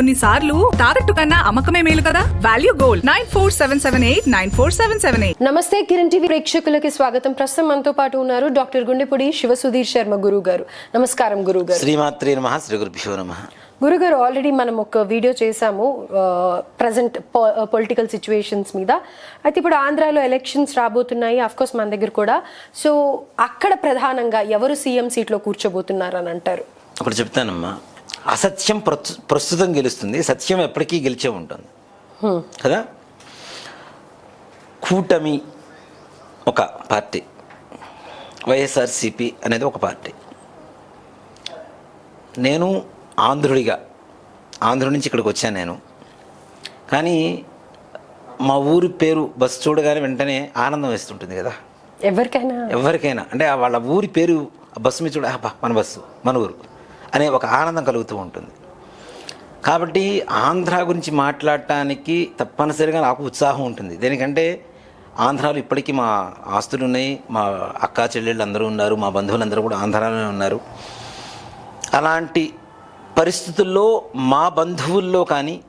కొన్నిసార్లు తాకట్టు కన్నా అమ్మకమే మేలు కదా? Value gold nine four seven seven eight nine four seven seven eight నమస్తే కిరణ్ టీవీ ప్రేక్షకులకి స్వాగతం. ప్రస్తుతం మనతో పాటు ఉన్నారు డాక్టర్ గుండెపూడి శివసుధీర్ శర్మ గురువు గారు నమస్కారం గురువు గారు శ్రీమాత్రే నమ శ్రీ గురుభ్యో నమ. గురుగారు ఆల్రెడీ మనం ఒక వీడియో చేశాము ప్రజెంట్ పొలిటికల్ సిచ్యువేషన్స్ మీద. అయితే ఇప్పుడు ఆంధ్రాలో ఎలక్షన్స్ రాబోతున్నాయి అఫ్ కోర్స్ మన దగ్గర కూడా. సో అక్కడ ప్రధానంగా ఎవరు సీఎం సీట్లో కూర్చోబోతున్నారు అని అంటారు? ఒకటి చెప్తానమ్మా. అసత్యం ప్రస్తు- ప్రస్తుతం గెలుస్తుంది సత్యం ఎప్పటికీ గెలిచే ఉంటుంది. కదా? కూటమి ఒక పార్టీ వైఎస్ఆర్సిపి అనేది ఒక పార్టీ. నేను ఆంధ్రుడిగా ఆంధ్ర నుంచి ఇక్కడికి వచ్చాను నేను. కానీ మా ఊరి పేరు బస్సు చూడగానే వెంటనే ఆనందం వేస్తుంటుంది కదా. ఎవరికైనా? ఎవరికైనా. అంటే వాళ్ళ ఊరి పేరు ఆ బస్సు మీద చూడ "అబ్బా, మన బస్సు మన ఊరు. అనే ఒక ఆనందం కలుగుతూ ఉంటుంది. కాబట్టి ఆంధ్ర గురించి మాట్లాడటానికి తప్పనిసరిగా నాకు ఉత్సాహం ఉంటుంది. దేనికంటే ఆంధ్రాలో ఇప్పటికీ మా ఆస్తులు ఉన్నాయి మా అక్కా చెల్లెళ్ళు అందరూ ఉన్నారు. మా బంధువులందరూ కూడా ఆంధ్రాలోనే ఉన్నారు. అలాంటి పరిస్థితుల్లో మా బంధువుల్లో కానీ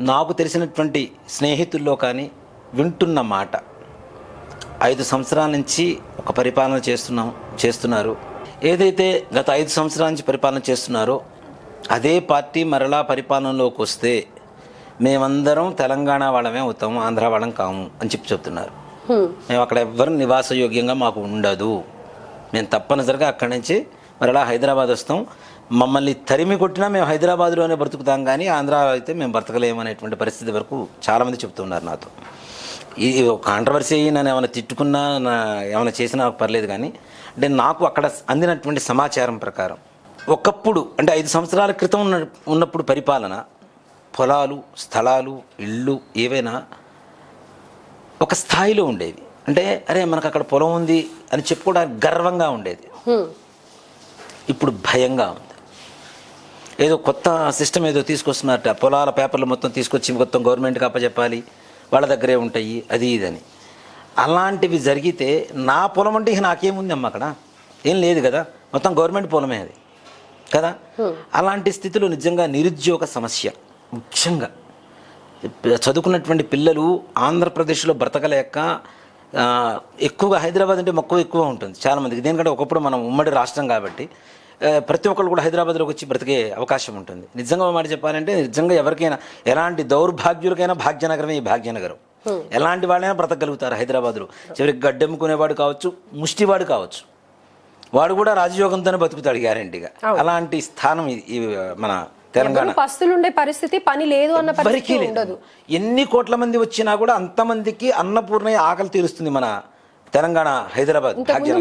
నాకు తెలిసినటువంటి స్నేహితుల్లో కానీ వింటున్న మాట ఐదు సంవత్సరాల నుంచి ఒక పరిపాలన చేస్తున్నాం చేస్తున్నారు. ఏదైతే గత ఐదు సంవత్సరాల నుంచి పరిపాలన చేస్తున్నారో అదే పార్టీ మరలా పరిపాలనలోకి వస్తే మేమందరం తెలంగాణ వాళ్ళమే అవుతాము ఆంధ్ర వాళ్ళం కాము అని చెప్పి చెప్తున్నారు. మేము అక్కడ ఎవ్వరు నివాసయోగ్యంగా మాకు ఉండదు. మేము తప్పనిసరిగా అక్కడి నుంచి మరలా హైదరాబాద్ వస్తాం. మమ్మల్ని తరిమి కొట్టినా మేము హైదరాబాద్లోనే బ్రతుకుతాం కానీ ఆంధ్ర అయితే మేము బ్రతకలేము అనేటువంటి పరిస్థితి వరకు చాలామంది చెప్తున్నారు నాతో. ఈ కాంట్రవర్సీ అయ్యి నన్ను ఏమైనా తిట్టుకున్నా నా ఏమైనా చేసినా పర్లేదు కానీ అంటే నాకు అక్కడ అందినటువంటి సమాచారం ప్రకారం ఒకప్పుడు అంటే ఐదు సంవత్సరాల క్రితం ఉన్న ఉన్నప్పుడు పరిపాలన పొలాలు స్థలాలు ఇళ్ళు ఏవైనా ఒక స్థాయిలో ఉండేవి. అంటే అరే మనకు అక్కడ పొలం ఉంది అని చెప్పుకోవడానికి గర్వంగా ఉండేది. ఇప్పుడు భయంగా ఉంది. ఏదో కొత్త సిస్టమ్ ఏదో తీసుకొస్తున్నారట పొలాల పేపర్లు మొత్తం తీసుకొచ్చి మొత్తం గవర్నమెంట్కి అప్పచెప్పాలి వాళ్ళ దగ్గరే ఉంటాయి అది ఇదని. అలాంటివి జరిగితే నా పొలం అంటే ఇక నాకేముంది అమ్మ అక్కడ? ఏం లేదు కదా? మొత్తం గవర్నమెంట్ పొలమే అది. కదా? అలాంటి స్థితిలో నిజంగా నిరుద్యోగ సమస్య ముఖ్యంగా. చదువుకున్నటువంటి పిల్లలు ఆంధ్రప్రదేశ్లో బ్రతకలేక ఎక్కువగా హైదరాబాద్ అంటే మక్కువ ఎక్కువ ఉంటుంది చాలామందికి. దేనికంటే ఒకప్పుడు మనం ఉమ్మడి రాష్ట్రం కాబట్టి ప్రతి ఒక్కరు కూడా హైదరాబాద్లోకి వచ్చి బ్రతికే అవకాశం ఉంటుంది. నిజంగా మాట చెప్పాలంటే నిజంగా ఎవరికైనా ఎలాంటి దౌర్భాగ్యులకైనా భాగ్యనగరమే ఈ భాగ్యనగరం. ఎలాంటి వాళ్ళైనా బ్రతకగలుగుతారు హైదరాబాద్లో. చివరికి గడ్డెమ్ముకునేవాడు కావచ్చు ముష్టివాడు కావచ్చు. వాడు కూడా రాజయోగంతోనే బతుకుతాడు గ్యారంటీగా. అలాంటి స్థానం ఈ- మన తెలంగాణ. పస్తులుండే పరిస్థితి పని లేదు అన్న పరిస్థితి ఉండదు. ఎన్ని కోట్ల మంది వచ్చినా కూడా అంతమందికి అన్నపూర్ణ ఆకలి తీరుస్తుంది మన తెలంగాణ హైదరాబాద్.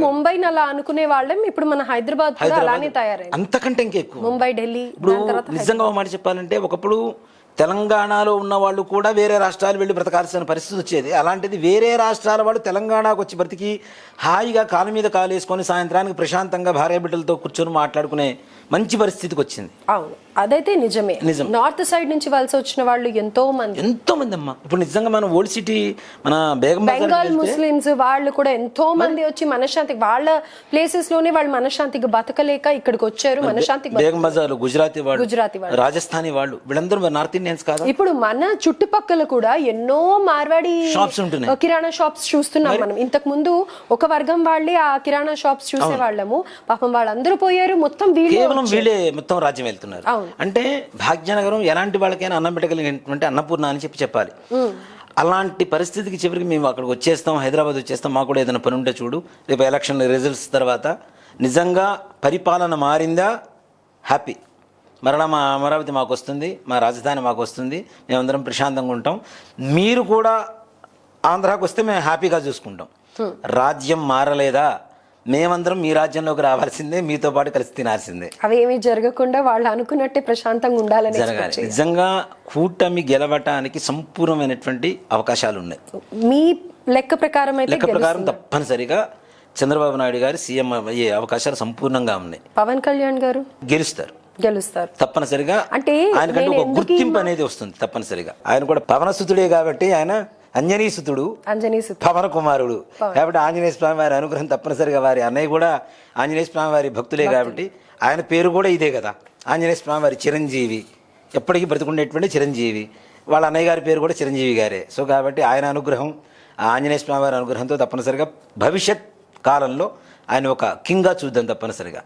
ముంబై అలా అనుకునే వాళ్ళం ఇప్పుడు మన హైదరాబాద్ అలానే తయారైంది. అంతకంటే ఇంకా ఎక్కువ ముంబై ఢిల్లీ ఇప్పుడు నిజంగా మాట చెప్పాలంటే ఒకప్పుడు తెలంగాణలో ఉన్న వాళ్ళు కూడా వేరే రాష్ట్రాలు వెళ్ళి బ్రతకాల్సిన పరిస్థితి వచ్చేది. అలాంటిది వేరే రాష్ట్రాల వాళ్ళు తెలంగాణకు వచ్చి బ్రతికి హాయిగా కాలు మీద కాలు వేసుకొని సాయంత్రానికి ప్రశాంతంగా భార్య బిడ్డలతో కూర్చొని మాట్లాడుకునే మంచి పరిస్థితికి వచ్చింది. అవును. అదైతే నిజమే. నిజం. నార్త్ సైడ్ నుంచి వలస వచ్చిన వాళ్ళు ఎంతో మంది. ఎంతో మంది అమ్మా ఇప్పుడు నిజంగా మనం ఓల్డ్ సిటీ మన బెంగాల్ ముస్లిమ్స్ వాళ్ళు కూడా ఎంతో మంది వచ్చి మనశ్శాంతికి వాళ్ళ ప్లేసెస్లోనే వాళ్ళు మనశ్శాంతికి బతకలేక ఇక్కడికి వచ్చారు మనశ్శాంతికి బేగం బజార్ గుజరాతీ వాళ్ళు గుజరాతీ వాళ్ళు. రాజస్థానీ వాళ్ళు వీళ్ళందరూ నార్త్ ఇండియన్స్ కాదా? ఇప్పుడు మన చుట్టుపక్కల కూడా ఎన్నో మార్వాడి Shops ఉంటున్నాయి. కిరాణా షాప్స్ చూస్తున్నాం మనం. ఇంతకు ముందు ఒక వర్గం వాళ్ళే ఆ కిరాణా షాప్స్ చూసే వాళ్ళము పాపం వాళ్ళందరూ పోయారు మొత్తం వీళ్ళు మొత్తం రాజ్యం వెళ్తున్నారు. అంటే భాగ్యనగరం ఎలాంటి వాళ్ళకైనా అన్నం పెట్టగలిగినటువంటి అన్నపూర్ణ అని చెప్పి చెప్పాలి. అలాంటి పరిస్థితికి చివరికి మేము అక్కడికి వచ్చేస్తాం హైదరాబాద్ వచ్చేస్తాం మాకు కూడా ఏదైనా పని ఉంటే చూడు. రేపు ఎలక్షన్ రిజల్ట్స్ తర్వాత నిజంగా పరిపాలన మారిందా? హ్యాపీ మరలా మా అమరావతి మాకు వస్తుంది మా రాజధాని మాకు వస్తుంది మేమందరం ప్రశాంతంగా ఉంటాం. మీరు కూడా ఆంధ్రాకి వస్తే మేము హ్యాపీగా చూసుకుంటాం. రాజ్యం మారలేదా? మేమందరం మీ రాజ్యంలోకి రావాల్సిందే మీతో పాటు కలిసి తినాల్సిందే. అవేమీ జరగకుండా వాళ్ళు అనుకున్నట్టే ప్రశాంతంగా ఉండాలని జరగాలి. నిజంగా కూటమి గెలవటానికి సంపూర్ణమైనటువంటి అవకాశాలు ఉన్నాయి మీ లెక్క ప్రకారం అయితే లెక్క ప్రకారం తప్పనిసరిగా చంద్రబాబు నాయుడు గారి సీఎం అయ్యే అవకాశాలు సంపూర్ణంగా ఉన్నాయి. పవన్ కళ్యాణ్ గారు? గెలుస్తారు. గెలుస్తారు. తప్పనిసరిగా అంటే ఆయనకంటే ఒక గుర్తింపు అనేది వస్తుంది తప్పనిసరిగా. ఆయన కూడా పవనసుతుడే కాబట్టి ఆయన అంజనీసుతుడు. అంజనీ సుత్ పవన కుమారుడు. కాబట్టి ఆంజనేయ స్వామి వారి అనుగ్రహం తప్పనిసరిగా వారి అన్నయ్య కూడా ఆంజనేయ స్వామి వారి భక్తులే కాబట్టి ఆయన పేరు కూడా ఇదే కదా. ఆంజనేయ స్వామి వారి చిరంజీవి. ఎప్పటికీ బ్రతికుండేటువంటి చిరంజీవి. వాళ్ళ అన్నయ్య గారి పేరు కూడా చిరంజీవి గారే. సో కాబట్టి ఆయన అనుగ్రహం ఆంజనేయ స్వామి వారి అనుగ్రహంతో తప్పనిసరిగా భవిష్యత్ కాలంలో ఆయన ఒక కింగ్గా చూద్దాం తప్పనిసరిగా.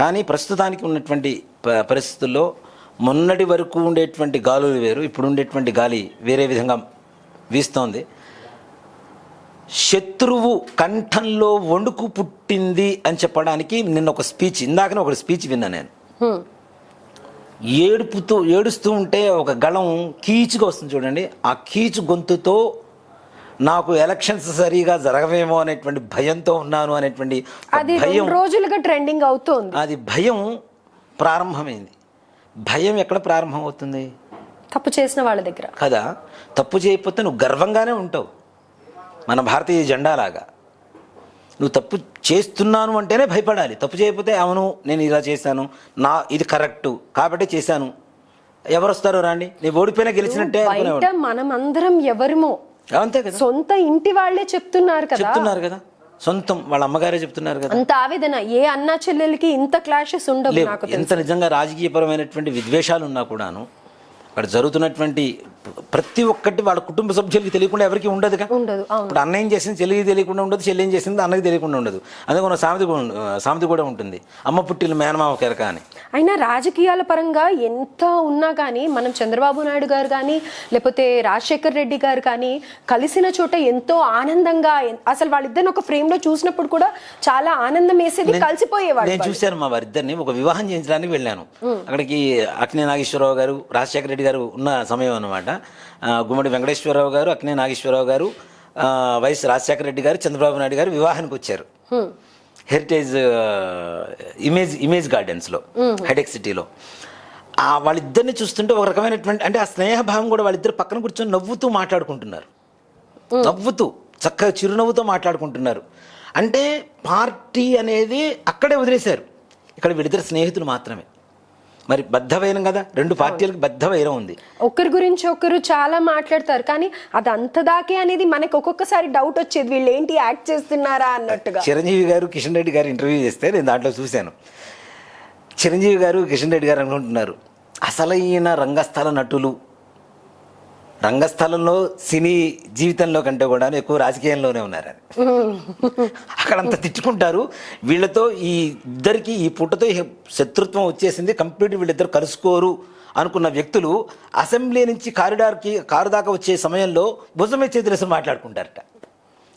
కానీ ప్రస్తుతానికి ఉన్నటువంటి పరిస్థితుల్లో మొన్నటి వరకు ఉండేటువంటి గాలులు వేరు ఇప్పుడు ఉండేటువంటి గాలి వేరే విధంగా వీస్తోంది. శత్రువు కంఠంలో వణుకు పుట్టింది అని చెప్పడానికి నిన్న ఒక స్పీచ్ ఇందాకనే ఒక స్పీచ్ విన్నా నేను. ఏడుపుతూ ఏడుస్తూ ఉంటే ఒక గళం కీచుగా వస్తుంది చూడండి. ఆ కీచు గొంతుతో నాకు ఎలక్షన్స్ సరిగా జరగవేమో అనేటువంటి భయంతో ఉన్నాను అనేటువంటి భయం. రోజులుగా ట్రెండింగ్ అవుతోంది. అది భయం ప్రారంభమైంది. భయం ఎక్కడ ప్రారంభం అవుతుంది తప్పు చేసిన వాళ్ళ దగ్గర. కదా? తప్పు చేయకపోతే నువ్వు గర్వంగానే ఉంటావు. మన భారతీయ జెండాలాగా నువ్వు తప్పు చేస్తున్నాను అంటేనే భయపడాలి. తప్పు చేయకపోతే అవును నేను ఇలా చేశాను నా ఇది కరెక్టు కాబట్టి చేశాను. ఎవరు వస్తారో రాండి. నీ ఓడిపోయినా గెలిచినట్టే బయట మనం అందరం ఎవరిమో అంతే కదా? సొంత ఇంటి వాళ్ళే చెప్తున్నారు కదా. చెప్తున్నారు కదా? సొంతం వాళ్ళ అమ్మగారే చెప్తున్నారు కదా? అంత ఆవేదన. ఏ అన్నా చెల్లెలకి ఇంత క్లాషెస్ ఉండవు ఎంత నిజంగా రాజకీయపరమైనటువంటి విద్వేషాలు ఉన్నా కూడాను అక్కడ జరుగుతున్నటువంటి ప్రతి ఒక్కటి వాళ్ళ కుటుంబ సభ్యులకి తెలియకుండా ఎవరికి ఉండదు అవును. ఇప్పుడు అన్న ఏం చేసింది? చెల్లికి తెలియకుండా ఉండదు చెల్లి ఏం చేసింది? అన్నకి తెలియకుండా ఉండదు. అందుకే ఒక సామెత కూడా- సామెత కూడా ఉంటుంది. అమ్మ పుట్టిన మేనమామ కెరక అని. అయినా రాజకీయాల పరంగా ఎంత ఉన్నా కానీ మనం చంద్రబాబు నాయుడు గారు కానీ లేకపోతే రాజశేఖర్ రెడ్డి గారు కానీ కలిసిన చోట ఎంతో ఆనందంగా అసలు వాళ్ళిద్దరిని ఒక ఫ్రేమ్లో చూసినప్పుడు కూడా చాలా ఆనందం వేసేది కలిసిపోయేవాడు నేను చూశాను మా వారిద్దరిని ఒక వివాహం చేయించడానికి వెళ్ళాను. అక్కడికి అక్నే నాగేశ్వరరావు గారు రాజశేఖర రెడ్డి గారు ఉన్న సమయం అన్నమాట. ఆ, గుమ్మడి వెంకటేశ్వరరావు గారు అక్నే నాగేశ్వరరావు గారు వైఎస్ రాజశేఖర రెడ్డి గారు చంద్రబాబు నాయుడు గారు వివాహానికి వచ్చారు. హెరిటేజ్ ఇమేజ్ ఇమేజ్ గార్డెన్స్లో హైడెక్ సిటీలో ఆ వాళ్ళిద్దరిని చూస్తుంటే ఒక రకమైనటువంటి అంటే ఆ స్నేహభావం కూడా వాళ్ళిద్దరు పక్కన కూర్చొని నవ్వుతూ మాట్లాడుకుంటున్నారు. నవ్వుతూ చక్కగా చిరునవ్వుతో మాట్లాడుకుంటున్నారు. అంటే పార్టీ అనేది అక్కడే వదిలేశారు. ఇక్కడ వీళ్ళిద్దరు స్నేహితులు మాత్రమే. మరి బద్ధవైనం కదా? రెండు పార్టీలకు బద్ధవైరం ఉంది. ఒకరి గురించి ఒకరు చాలా మాట్లాడతారు కానీ అది అంత దాకే అనేది మనకి ఒక్కొక్కసారి డౌట్ వచ్చేది. వీళ్ళు ఏంటి? యాక్ట్ చేస్తున్నారా? అన్నట్టుగా. చిరంజీవి గారు కిషన్ రెడ్డి గారు ఇంటర్వ్యూ చేస్తే నేను దాంట్లో చూశాను. చిరంజీవి గారు కిషన్ రెడ్డి గారు అనుకుంటున్నారు అసలైన రంగస్థల నటులు రంగస్థలంలో సినీ జీవితంలో కంటే కూడా ఎక్కువ రాజకీయంలోనే ఉన్నారని అక్కడంతా తిట్టుకుంటారు. వీళ్ళతో ఈ ఇద్దరికి ఈ పుట్టతో శత్రుత్వం వచ్చేసింది. కంప్లీట్ వీళ్ళిద్దరు కలుసుకోరు అనుకున్న వ్యక్తులు అసెంబ్లీ నుంచి కారిడార్కి కారు దాకా వచ్చే సమయంలో భుజమే చేతులేసి మాట్లాడుకుంటారట.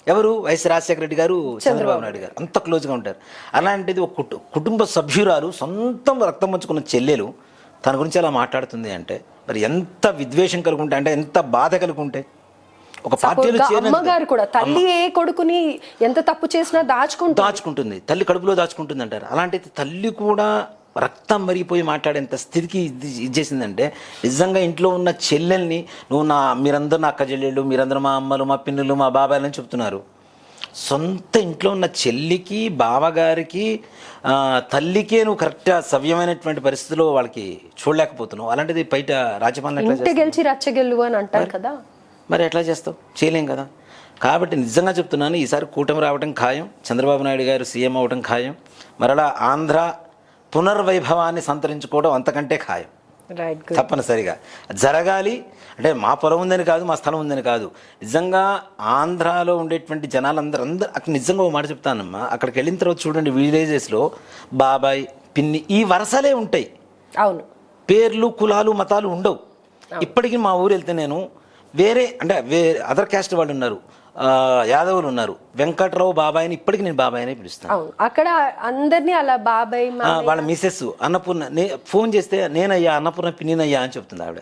ఎవరు? వైఎస్ రాజశేఖర రెడ్డి గారు చంద్రబాబు నాయుడు గారు. అంత క్లోజ్గా ఉంటారు. అలాంటిది ఒక కుటు- కుటుంబ సభ్యురాలు సొంతం రక్తం పంచుకున్న చెల్లెలు తన గురించి అలా మాట్లాడుతుంది అంటే మరి ఎంత విద్వేషం కలుగుంటే అంటే ఎంత బాధ కలుగుంటే ఒక పార్టీలో అమ్మగారు కూడా తల్లి ఏ కొడుకుని ఎంత తప్పు చేసినా దాచుకుంటా దాచుకుంటుంది. తల్లి కడుపులో దాచుకుంటుంది అంటారు. అలాంటిది తల్లి కూడా రక్తం మరిగిపోయి మాట్లాడేంత స్థితికి ఇది ఇచ్చేసిందంటే నిజంగా ఇంట్లో ఉన్న చెల్లెల్ని నువ్వు నా మీరందరూ నా అక్క చెల్లెళ్ళు మీరందరూ మా అమ్మలు మా పిన్నులు మా బాబాయలు అని చెప్తున్నారు. సొంత ఇంట్లో ఉన్న చెల్లికి బావగారికి తల్లికే నువ్వు కరెక్ట్గా సవ్యమైనటువంటి పరిస్థితిలో వాళ్ళకి చూడలేకపోతున్నావు. అలాంటిది బయట ఇంటి గెలిచి రచ్చగెల్లు అని అంటారు కదా. మరి ఎట్లా చేస్తావు? చేయలేం కదా. కాబట్టి నిజంగా చెప్తున్నాను ఈసారి కూటమి రావడం ఖాయం చంద్రబాబు నాయుడు గారు సీఎం అవ్వడం ఖాయం. మరలా ఆంధ్ర పునర్వైభవాన్ని సంతరించుకోవడం అంతకంటే ఖాయం. తప్పనిసరిగా. జరగాలి అంటే మా పొలం ఉందని కాదు మా స్థలం ఉందని కాదు. నిజంగా ఆంధ్రాలో ఉండేటువంటి జనాలందరూ అందరూ అక్కడ నిజంగా ఒక మాట చెప్తానమ్మా. అక్కడికి వెళ్ళిన తర్వాత చూడండి విలేజెస్లో బాబాయ్ పిన్ని ఈ వరసలే ఉంటాయి. అవును. పేర్లు కులాలు మతాలు ఉండవు. ఇప్పటికీ మా ఊరు వెళ్తే నేను వేరే అంటే వేరే అదర్ క్యాస్ట్ వాళ్ళు ఉన్నారు. యాదవులు ఉన్నారు. వెంకట్రావు బాబాయ్ని ఇప్పటికీ నేను బాబాయ్ అనే పిలుస్తాను అక్కడ అందరినీ అలా బాబాయ్ వాళ్ళ మిసెస్ అన్నపూర్ణ ఫోన్ చేస్తే నేనయ్యా అన్నపూర్ణ పిన్నినయ్యా అని చెప్తుంది ఆవిడ.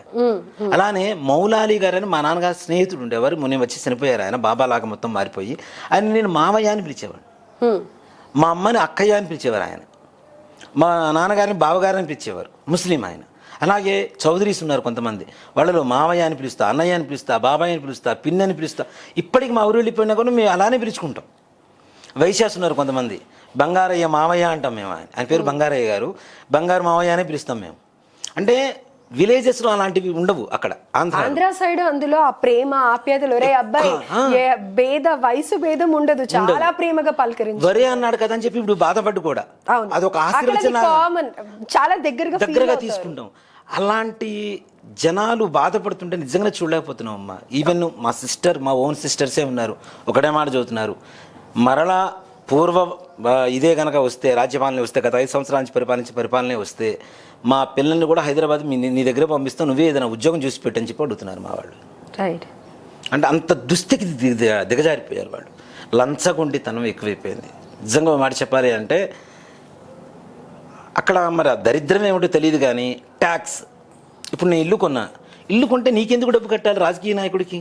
అలానే మౌలాలి గారు అని మా నాన్నగారు స్నేహితుడు ఉండేవారు. నేను వచ్చి చనిపోయారు ఆయన. బాబా లాగా మొత్తం మారిపోయి. ఆయన నేను మామయ్య అని పిలిచేవాడు. మా అమ్మని అక్కయ్య అని పిలిచేవారు ఆయన. మా నాన్నగారిని బావగారని పిలిచేవారు. ముస్లిం ఆయన. అలాగే చౌదరీస్ ఉన్నారు కొంతమంది. వాళ్ళలో మావయ్య అని పిలుస్తా అన్నయ్య అని పిలుస్తా బాబాయ్ అని పిలుస్తా పిన్ని అని పిలుస్తా. ఇప్పటికి మా ఊరు వెళ్ళిపోయినా కూడా మేము అలానే పిలుచుకుంటాం. వైశ్యాస్ ఉన్నారు కొంతమంది. బంగారయ్య మావయ్య అంటాం మేము ఆయన. పేరు బంగారయ్య గారు. బంగారు మావయ్య అనే పిలుస్తాం మేము. అంటే విలేజెస్లో అలాంటివి ఉండవు అక్కడ ఆంధ్ర సైడ్ అందులో ఆ ప్రేమ ఆప్యాయతలు. ఒరే అబ్బాయి భేద వయసు భేదం ఉండదు. చాలా ప్రేమగా పలకరించి. వరే అన్నాడు కదా అని చెప్పి ఇప్పుడు బాధపడ్డు కూడా. అవును. అది ఒక ఆశీర్వచన కామన్ చాలా దగ్గరగా దగ్గరగా. తీసుకుంటాం. అలాంటి జనాలు బాధపడుతుంటే నిజంగా చూడలేకపోతున్నాం అమ్మా ఈవెన్ మా సిస్టర్ మా ఓన్ సిస్టర్సే ఉన్నారు. ఒకటే మాట చదువుతున్నారు. మరలా పూర్వ ఇదే కనుక వస్తే రాజ్యపాలన వస్తే గత ఐదు సంవత్సరాల నుంచి పరిపాలించి పరిపాలనే వస్తే మా పిల్లల్ని కూడా హైదరాబాద్ మీ నీ దగ్గర పంపిస్తాం నువ్వే ఏదైనా ఉద్యోగం చూసి పెట్టని చెప్పి అడుగుతున్నారు మా వాళ్ళు. రైట్ అంటే అంత దుస్థితికి దిగజారిపోయారు వాళ్ళు. లంచగొండితనం ఎక్కువైపోయింది. నిజంగా మాట చెప్పాలి అంటే అక్కడ మరి ఆ దరిద్రం ఏమిటో తెలియదు కానీ ట్యాక్స్ ఇప్పుడు నేను ఇల్లు కొన్నా. ఇల్లు కొంటే నీకెందుకు డబ్బు కట్టాలి రాజకీయ నాయకుడికి?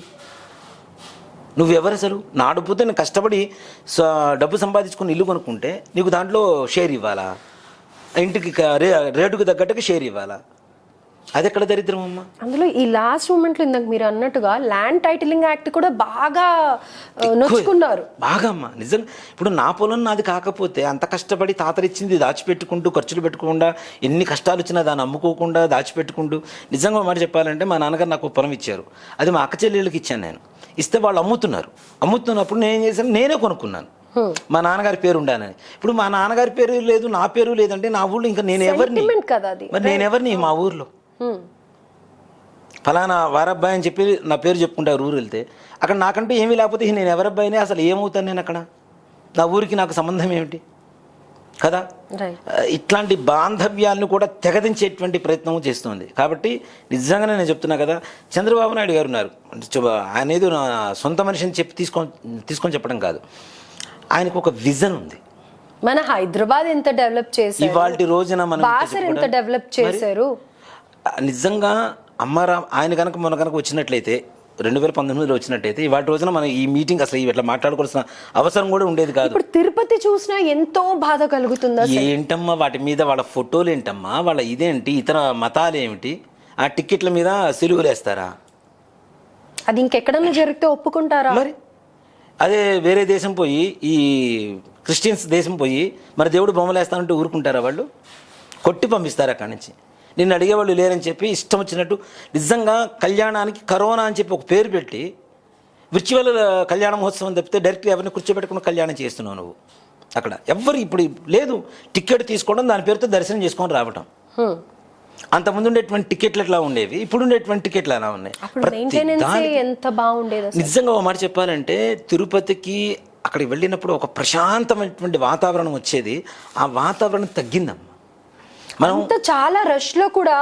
నువ్వెవరు అసలు? నా డబ్బుతో నేను కష్టపడి డబ్బు సంపాదించుకుని ఇల్లు కొనుక్కుంటే నీకు దాంట్లో షేర్ ఇవ్వాలా? ఇంటికి రే రేటుకు తగ్గట్టుగా షేర్ ఇవ్వాలా? అది ఎక్కడ దరిద్రం అమ్మా? అందులో ఈ లాస్ట్ మూమెంట్లో ఇందాక మీరు అన్నట్టుగా ల్యాండ్ టైటిలింగ్ యాక్ట్ కూడా బాగా నొచ్చుకున్నారు. బాగా అమ్మా. నిజం ఇప్పుడు నా పొలం నాది కాకపోతే అంత కష్టపడి తాతరిచ్చింది దాచిపెట్టుకుంటూ ఖర్చులు పెట్టుకోకుండా ఎన్ని కష్టాలు వచ్చినా దాన్ని అమ్ముకోకుండా దాచిపెట్టుకుంటూ. నిజంగా మాట చెప్పాలంటే మా నాన్నగారు నాకు పొలం ఇచ్చారు. అది మా అక్క చెల్లెళ్ళకి ఇచ్చాను నేను. ఇస్తే వాళ్ళు అమ్ముతున్నారు. అమ్ముతున్నప్పుడు నేను చేశాను? నేనే కొనుక్కున్నాను. మా నాన్నగారి పేరు ఉండాలని. ఇప్పుడు మా నాన్నగారి పేరు లేదు నా పేరు లేదంటే నా ఊళ్ళో ఇంకా నేను ఎవరిని? Sentiment కదా అది. మరి నేను ఎవరిని? మా ఊర్లో. ఫలానా వారబ్బాయి అని చెప్పి నా పేరు చెప్పుకుంటారు ఊరు వెళ్తే అక్కడ నాకంటూ ఏమీ లేకపోతే నేను ఎవరబ్బాయిని అసలు ఏమవుతాను నేను అక్కడ? నా ఊరికి నాకు సంబంధం ఏమిటి? కదా? ఇట్లాంటి బాంధవ్యాలను కూడా తెగదించేటువంటి ప్రయత్నం చేస్తుంది. కాబట్టి నిజంగానే నేను చెప్తున్నా కదా చంద్రబాబు నాయుడు గారు ఉన్నారు. ఏదో నా సొంత మనిషిని చెప్పి తీసుకొని తీసుకొని చెప్పడం కాదు. ఆయనకు ఒక విజన్ ఉంది. మన హైదరాబాద్ ఎంత డెవలప్ చేశారు? ఇవాళ రోజున మనం ఎంత డెవలప్ చేశారు? నిజంగా అమ్మారా ఆయన కనుక మన కనుక వచ్చినట్లయితే రెండు వేల పంతొమ్మిదిలో వచ్చినట్టయితే ఇవాళ రోజున మనం ఈ మీటింగ్ అసలు ఇట్లా మాట్లాడుకోవాల్సిన అవసరం కూడా ఉండేది కాదు. ఇప్పుడు తిరుపతి చూసినా ఎంతో బాధ కలుగుతుందా ఏంటమ్మా వాటి మీద వాళ్ళ ఫోటోలు ఏంటమ్మా వాళ్ళ ఇదేంటి ఇతర మతాలు ఏమిటి ఆ టిక్కెట్ల మీద సిలువలు వేస్తారా అది ఇంకెక్కడన్నా జరిగితే ఒప్పుకుంటారా? మరి అదే వేరే దేశం పోయి ఈ క్రిస్టియన్స్ దేశం పోయి మరి దేవుడు బొమ్మలు వేస్తానంటే ఊరుకుంటారా వాళ్ళు? కొట్టి పంపిస్తారు అక్కడి నుంచి? నిన్ను అడిగేవాళ్ళు లేరని చెప్పి ఇష్టం వచ్చినట్టు నిజంగా కళ్యాణానికి కరోనా అని చెప్పి ఒక పేరు పెట్టి విర్చువల్ కళ్యాణ మహోత్సవం తప్పితే డైరెక్ట్ ఎవరిని కూర్చోబెట్టకుండా కళ్యాణం చేస్తున్నావు నువ్వు అక్కడ. ఎవ్వరు ఇప్పుడు లేదు టికెట్ తీసుకోవడం దాని పేరుతో దర్శనం చేసుకొని రావటం. అంతకుముందు ఉండేటువంటి టికెట్లు ఎట్లా ఉండేవి? ఇప్పుడు ఉండేటువంటి టికెట్లు ఎలా ఉన్నాయి? ఎంత బాగుండేది నిజంగా ఒక మాట చెప్పాలంటే తిరుపతికి అక్కడికి వెళ్ళినప్పుడు ఒక ప్రశాంతమైనటువంటి వాతావరణం వచ్చేది. ఆ వాతావరణం తగ్గిందమ్మా. మనం అంత చాలా రష్లో కూడా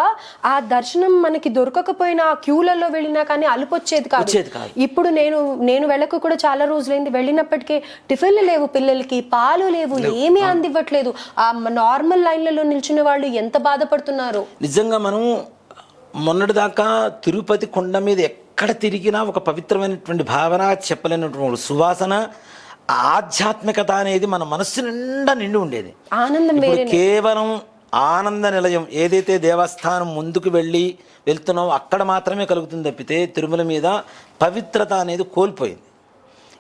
ఆ దర్శనం మనకి దొరకకపోయినా క్యూలలో వెళ్ళినా కానీ అలుపు వచ్చేది కాదు. ఇప్పుడు నేను నేను వెళ్ళక కూడా చాలా రోజులైంది. వెళ్ళినప్పటికీ టిఫిన్లు లేవు పిల్లలకి పాలు లేవు ఏమీ అందివ్వట్లేదు. ఆ నార్మల్ లైన్లలో నిల్చున్న వాళ్ళు ఎంత బాధపడుతున్నారు? నిజంగా మనం మొన్నటిదాకా తిరుపతి కొండ మీద ఎక్కడ తిరిగినా ఒక పవిత్రమైనటువంటి భావన చెప్పలేనటువంటి సువాసన ఆధ్యాత్మికత అనేది మన మనస్సు నిండా నిండి ఉండేది. ఆనందం కేవలం ఆనంద నిలయం ఏదైతే దేవస్థానం ముందుకు వెళ్ళి వెళ్తున్నామో అక్కడ మాత్రమే కలుగుతుంది తప్పితే తిరుమల మీద పవిత్రత అనేది కోల్పోయింది.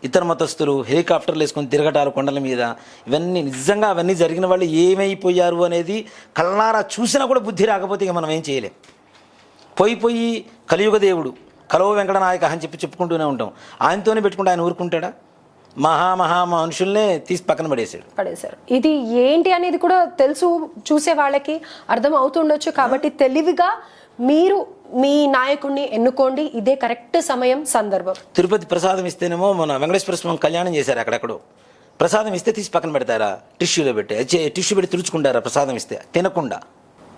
ఇతర మతస్థులు హెలికాప్టర్లు వేసుకొని తిరగటాలు కొండల మీద ఇవన్నీ నిజంగా అవన్నీ జరిగిన వాళ్ళు ఏమైపోయారు అనేది కల్లారా చూసినా కూడా బుద్ధి రాకపోతే ఇక మనం ఏం చేయలేం. పోయి పోయి కలియుగ దేవుడు కలవ వెంకటనాయక అని చెప్పి చెప్పుకుంటూనే ఉంటాం. ఆయనతోనే పెట్టుకుంటే ఆయన ఊరుకుంటాడా? మహా మహా మనుషుల్నే తీసి పక్కన పడేసాడు పడేశారు. ఇది ఏంటి అనేది కూడా తెలుసు చూసే వాళ్ళకి అర్థం అవుతుండొచ్చు కాబట్టి తెలివిగా మీరు మీ నాయకుడిని ఎన్నుకోండి. ఇదే కరెక్ట్ సమయం సందర్భం. తిరుపతి ప్రసాదం ఇస్తేనేమో మన వెంకటేశ్వర స్వామి కళ్యాణం చేశారు అక్కడెక్కడో. ప్రసాదం ఇస్తే తీసి పక్కన పెడతారా? టిష్యూలో పెట్టి టిష్యూ పెట్టి తుడుచుకుంటారా ప్రసాదం ఇస్తే? తినకుండా.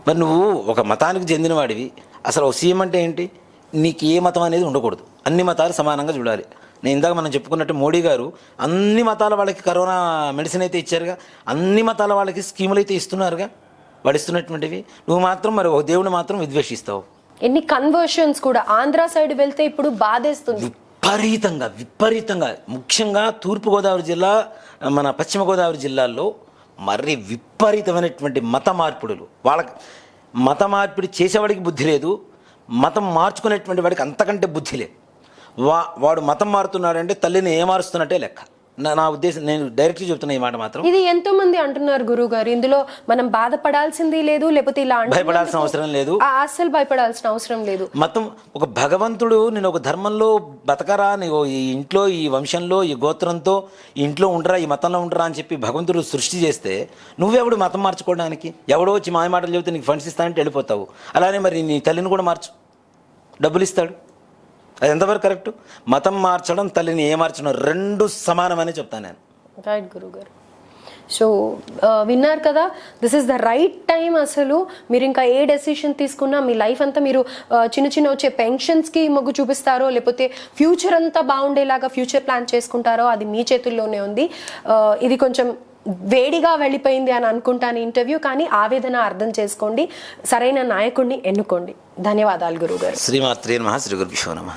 మరి నువ్వు ఒక మతానికి చెందినవాడివి. అసలు ఒక సీఎం అంటే ఏంటి? నీకు ఏ మతం అనేది ఉండకూడదు. అన్ని మతాలు సమానంగా చూడాలి. నేను ఇందాక మనం చెప్పుకున్నట్టు మోడీ గారు అన్ని మతాల వాళ్ళకి కరోనా మెడిసిన్ అయితే ఇచ్చారుగా అన్ని మతాల వాళ్ళకి స్కీములు అయితే ఇస్తున్నారుగా వాడు ఇస్తున్నటువంటివి నువ్వు మాత్రం మరి ఒక దేవుని మాత్రం విద్వేషిస్తావు. ఎన్ని కన్వర్షన్స్ కూడా ఆంధ్ర సైడ్ వెళ్తే ఇప్పుడు బాధేస్తుంది. విపరీతంగా విపరీతంగా ముఖ్యంగా తూర్పుగోదావరి జిల్లా మన పశ్చిమ గోదావరి జిల్లాల్లో మరీ విపరీతమైనటువంటి మత మార్పిడులు. వాళ్ళకి మత మార్పిడి చేసేవాడికి బుద్ధి లేదు మతం మార్చుకునేటువంటి వాడికి అంతకంటే బుద్ధి లేదు. వా వాడు మతం మారుతున్నాడంటే తల్లిని ఏ మారుస్తున్నట్టే లెక్క. నా నా ఉద్దేశం నేను డైరెక్ట్గా చెప్తున్నా ఈ మాట మాత్రం. ఇది ఎంతో మంది అంటున్నారు గురువు గారు ఇందులో మనం బాధపడాల్సింది లేదు లేకపోతే ఇలా భయపడాల్సిన అవసరం లేదు. అస్సలు భయపడాల్సిన అవసరం లేదు. మతం ఒక భగవంతుడు నేను ఒక ధర్మంలో బతకరా నీవు ఈ ఇంట్లో ఈ వంశంలో ఈ గోత్రంతో ఈ ఇంట్లో ఉండరా ఈ మతంలో ఉండరా అని చెప్పి భగవంతుడు సృష్టి చేస్తే నువ్వెవడు మతం మార్చుకోవడానికి? ఎవడో వచ్చి మాయ మాటలు చెబితే నీకు ఫండ్స్ ఇస్తానంటే వెళ్ళిపోతావు. అలానే మరి నీ తల్లిని కూడా మార్చు. డబ్బులు ఇస్తాడు. అది ఎంతవరకు కరెక్ట్? మతం మార్చడం తల్లిని ఏ మార్చడం రెండు సమానమని చెప్తాను నేను. రైట్ గురువు గారు సో uh, విన్నారు కదా this is the right time అసలు మీరు ఇంకా ఏ డెసిషన్ తీసుకున్నా మీ లైఫ్ అంతా మీరు uh, చిన్న చిన్న వచ్చే పెన్షన్స్కి మొగ్గు చూపిస్తారో లేకపోతే ఫ్యూచర్ అంతా బాగుండేలాగా ఫ్యూచర్ ప్లాన్ చేసుకుంటారో అది మీ చేతుల్లోనే ఉంది. Uh, ఇది కొంచెం వేడిగా వెళ్ళిపోయింది అని అనుకుంటాను ఇంటర్వ్యూ కానీ ఆవేదన అర్థం చేసుకోండి. సరైన నాయకుడిని ఎన్నుకోండి. ధన్యవాదాలు గురువు గారు శ్రీమాత్రే నమ శ్రీ గురుభ్యో నమ.